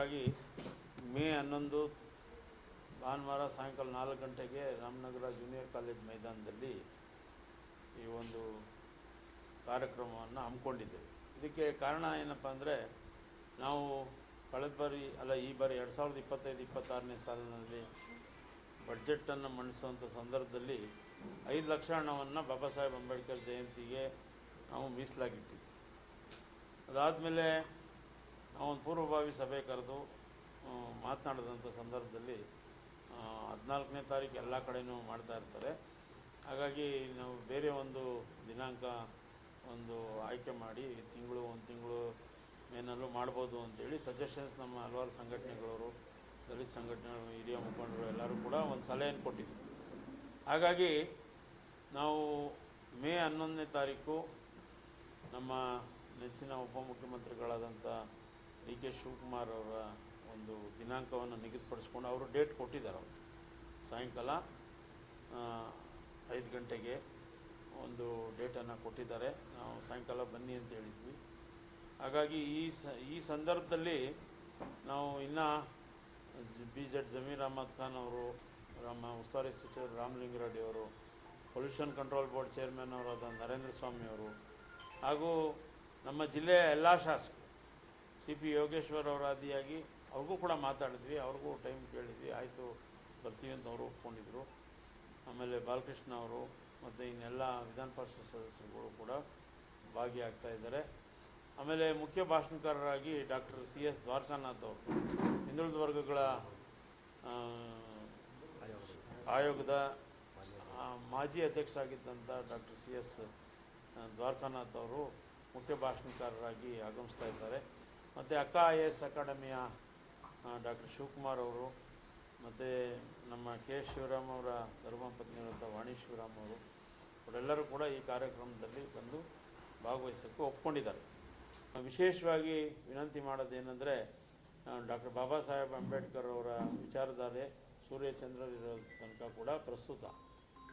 ಹಾಗಾಗಿ ಮೇ ಹನ್ನೊಂದು ಭಾನುವಾರ ಸಾಯಂಕಾಲ ನಾಲ್ಕು ಗಂಟೆಗೆ ರಾಮನಗರ ಜೂನಿಯರ್ ಕಾಲೇಜ್ ಮೈದಾನದಲ್ಲಿ ಈ ಒಂದು ಕಾರ್ಯಕ್ರಮವನ್ನು ಹಮ್ಮಿಕೊಂಡಿದ್ದೇವೆ. ಇದಕ್ಕೆ ಕಾರಣ ಏನಪ್ಪ ಅಂದರೆ ನಾವು ಕಳೆದ ಬಾರಿ, ಅಲ್ಲ ಈ ಬಾರಿ ಎರಡು ಸಾವಿರದ ಇಪ್ಪತ್ತೈದು, ಇಪ್ಪತ್ತಾರನೇ ಸಾಲಿನಲ್ಲಿ ಬಡ್ಜೆಟನ್ನು ಮಂಡಿಸುವಂಥ ಸಂದರ್ಭದಲ್ಲಿ ಐದು ಲಕ್ಷ ಹಣವನ್ನು ಬಾಬಾ ಸಾಹೇಬ್ ಅಂಬೇಡ್ಕರ್ ಜಯಂತಿಗೆ ನಾವು ಮೀಸಲಾಗಿಟ್ಟಿದ್ವಿ. ಅದಾದಮೇಲೆ ಒಂದು ಪೂರ್ವಭಾವಿ ಸಭೆ ಕರೆದು ಮಾತನಾಡಿದಂಥ ಸಂದರ್ಭದಲ್ಲಿ ಹದಿನಾಲ್ಕನೇ ತಾರೀಕು ಎಲ್ಲ ಕಡೆಯೂ ಮಾಡ್ತಾ ಇರ್ತಾರೆ. ಹಾಗಾಗಿ ನಾವು ಬೇರೆ ಒಂದು ದಿನಾಂಕ ಒಂದು ಆಯ್ಕೆ ಮಾಡಿ, ತಿಂಗಳು, ಒಂದು ತಿಂಗಳು ಮೇನಲ್ಲೂ ಮಾಡ್ಬೋದು ಅಂತೇಳಿ ಸಜೆಷನ್ಸ್ ನಮ್ಮ ಹಲವಾರು ಸಂಘಟನೆಗಳವರು, ದಲಿತ ಸಂಘಟನೆಗಳು ಹಿರಿಯ ಮುಖಂಡರು ಎಲ್ಲರೂ ಕೂಡ ಒಂದು ಸಲಹೆಯನ್ನು ಕೊಟ್ಟಿದ್ದರು ಹಾಗಾಗಿ ನಾವು ಮೇ ಹನ್ನೊಂದನೇ ತಾರೀಕು ನಮ್ಮ ನೆಚ್ಚಿನ ಉಪಮುಖ್ಯಮಂತ್ರಿಗಳಾದಂಥ ಡಿ ಕೆ ಶಿವಕುಮಾರ್ ಅವರ ಒಂದು ದಿನಾಂಕವನ್ನು ನಿಗದಿಪಡಿಸ್ಕೊಂಡು ಅವರು ಡೇಟ್ ಕೊಟ್ಟಿದ್ದಾರೆ ಅವರು. ಸಾಯಂಕಾಲ ಐದು ಗಂಟೆಗೆ ಒಂದು ಡೇಟನ್ನು ಕೊಟ್ಟಿದ್ದಾರೆ. ನಾವು ಸಾಯಂಕಾಲ ಬನ್ನಿ ಅಂತ ಹೇಳಿದ್ವಿ. ಹಾಗಾಗಿ ಈ ಸ, ಈ ಸಂದರ್ಭದಲ್ಲಿ ನಾವು ಇನ್ನೂ ಬಿ ಜೆಡ್ ಜಮೀರ್ ಅಹಮದ್ ಖಾನ್ ಅವರು, ನಮ್ಮ ಉಸ್ತುವಾರಿ ಸಚಿವರು ರಾಮಲಿಂಗರೆಡ್ಡಿ ಅವರು ಪೊಲ್ಯೂಷನ್ ಕಂಟ್ರೋಲ್ ಬೋರ್ಡ್ ಚೇರ್ಮನ್ ಅವರಾದ ನರೇಂದ್ರ ಸ್ವಾಮಿ ಅವರು ಹಾಗೂ ನಮ್ಮ ಜಿಲ್ಲೆಯ ಎಲ್ಲ ಶಾಸಕರು ಸಿ ಪಿ ಯೋಗೇಶ್ವರ್ ಅವರ ಆದಿಯಾಗಿ ಅವ್ರಿಗೂ ಕೂಡ ಮಾತಾಡಿದ್ವಿ, ಅವ್ರಿಗೂ ಟೈಮ್ ಕೇಳಿದ್ವಿ. ಆಯಿತು, ಬರ್ತೀವಿ ಅಂತ ಅವರು ಒಪ್ಕೊಂಡಿದ್ರು. ಆಮೇಲೆ ಬಾಲಕೃಷ್ಣ ಅವರು ಮತ್ತು ಇನ್ನೆಲ್ಲ ವಿಧಾನ ಪರಿಷತ್ ಸದಸ್ಯರುಗಳು ಕೂಡ ಭಾಗಿಯಾಗ್ತಾ ಇದ್ದಾರೆ. ಆಮೇಲೆ ಮುಖ್ಯ ಭಾಷಣಕಾರರಾಗಿ ಡಾಕ್ಟರ್ ಸಿ ಎಸ್ ದ್ವಾರಕಾನಾಥ್ ಅವರು. ಹಿಂದುಳಿದ ವರ್ಗಗಳ ಆಯೋಗದ ಮಾಜಿ ಅಧ್ಯಕ್ಷರಾಗಿದ್ದಂಥ ಡಾಕ್ಟರ್ ಸಿ ಎಸ್ ದ್ವಾರಕಾನಾಥ್ ಅವರು ಮುಖ್ಯ ಭಾಷಣಕಾರರಾಗಿ ಆಗಮಿಸ್ತಾ ಇದ್ದಾರೆ. ಮತ್ತು ಅಕ್ಕ ಐ ಎ ಎಸ್ ಅಕಾಡೆಮಿಯ ಡಾಕ್ಟರ್ ಶಿವಕುಮಾರ್ ಅವರು, ಮತ್ತು ನಮ್ಮ ಕೆ ಎಸ್ ಶಿವರಾಮ್ ಅವರ ಧರ್ಮಪತ್ನಿಯಾದಂಥ ವಾಣಿ ಶಿವರಾಮ್ ಅವರು, ಅವರೆಲ್ಲರೂ ಕೂಡ ಈ ಕಾರ್ಯಕ್ರಮದಲ್ಲಿ ಬಂದು ಭಾಗವಹಿಸೋಕ್ಕೆ ಒಪ್ಕೊಂಡಿದ್ದಾರೆ. ವಿಶೇಷವಾಗಿ ವಿನಂತಿ ಮಾಡೋದೇನೆಂದರೆ ಡಾಕ್ಟರ್ ಬಾಬಾ ಸಾಹೇಬ್ ಅಂಬೇಡ್ಕರ್ ಅವರ ವಿಚಾರಧಾರೆ ಸೂರ್ಯಚಂದ್ರರಿರೋ ತನಕ ಕೂಡ ಪ್ರಸ್ತುತ.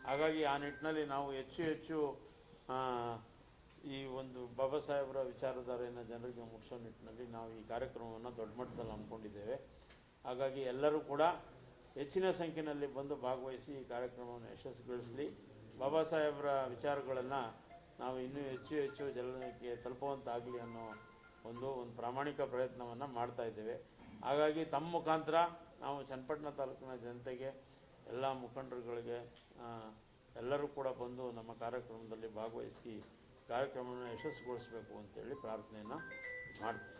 ಹಾಗಾಗಿ ಆ ನಿಟ್ಟಿನಲ್ಲಿ ನಾವು ಹೆಚ್ಚು ಹೆಚ್ಚು ಈ ಒಂದು ಬಾಬಾ ಸಾಹೇಬರ ವಿಚಾರಧಾರೆಯನ್ನು ಜನರಿಗೆ ಮುಟ್ಟಿಸೋ ನಿಟ್ಟಿನಲ್ಲಿ ನಾವು ಈ ಕಾರ್ಯಕ್ರಮವನ್ನು ದೊಡ್ಡ ಮಟ್ಟದಲ್ಲಿ ಅಂದ್ಕೊಂಡಿದ್ದೇವೆ ಹಾಗಾಗಿ ಎಲ್ಲರೂ ಕೂಡ ಹೆಚ್ಚಿನ ಸಂಖ್ಯೆಯಲ್ಲಿ ಬಂದು ಭಾಗವಹಿಸಿ ಈ ಕಾರ್ಯಕ್ರಮವನ್ನು ಯಶಸ್ವಿಗೊಳಿಸಲಿ. ಬಾಬಾ ಸಾಹೇಬರ ವಿಚಾರಗಳನ್ನು ನಾವು ಇನ್ನೂ ಹೆಚ್ಚು ಹೆಚ್ಚು ಜನಕ್ಕೆ ತಲುಪುವಂತಾಗಲಿ ಅನ್ನೋ ಒಂದು ಒಂದು ಪ್ರಾಮಾಣಿಕ ಪ್ರಯತ್ನವನ್ನು ಮಾಡ್ತಾ ಇದ್ದೇವೆ. ಹಾಗಾಗಿ ತಮ್ಮ ಮುಖಾಂತರ ನಾವು ಚನ್ನಪಟ್ಟಣ ತಾಲೂಕಿನ ಜನತೆಗೆ, ಎಲ್ಲ ಮುಖಂಡರುಗಳಿಗೆ ಎಲ್ಲರೂ ಕೂಡ ಬಂದು ನಮ್ಮ ಕಾರ್ಯಕ್ರಮದಲ್ಲಿ ಭಾಗವಹಿಸಿ ಕಾರ್ಯಕ್ರಮವನ್ನು ಯಶಸ್ವಿಗೊಳಿಸಬೇಕು ಅಂತೇಳಿ ಪ್ರಾರ್ಥನೆಯನ್ನು ಮಾಡ್ತೀವಿ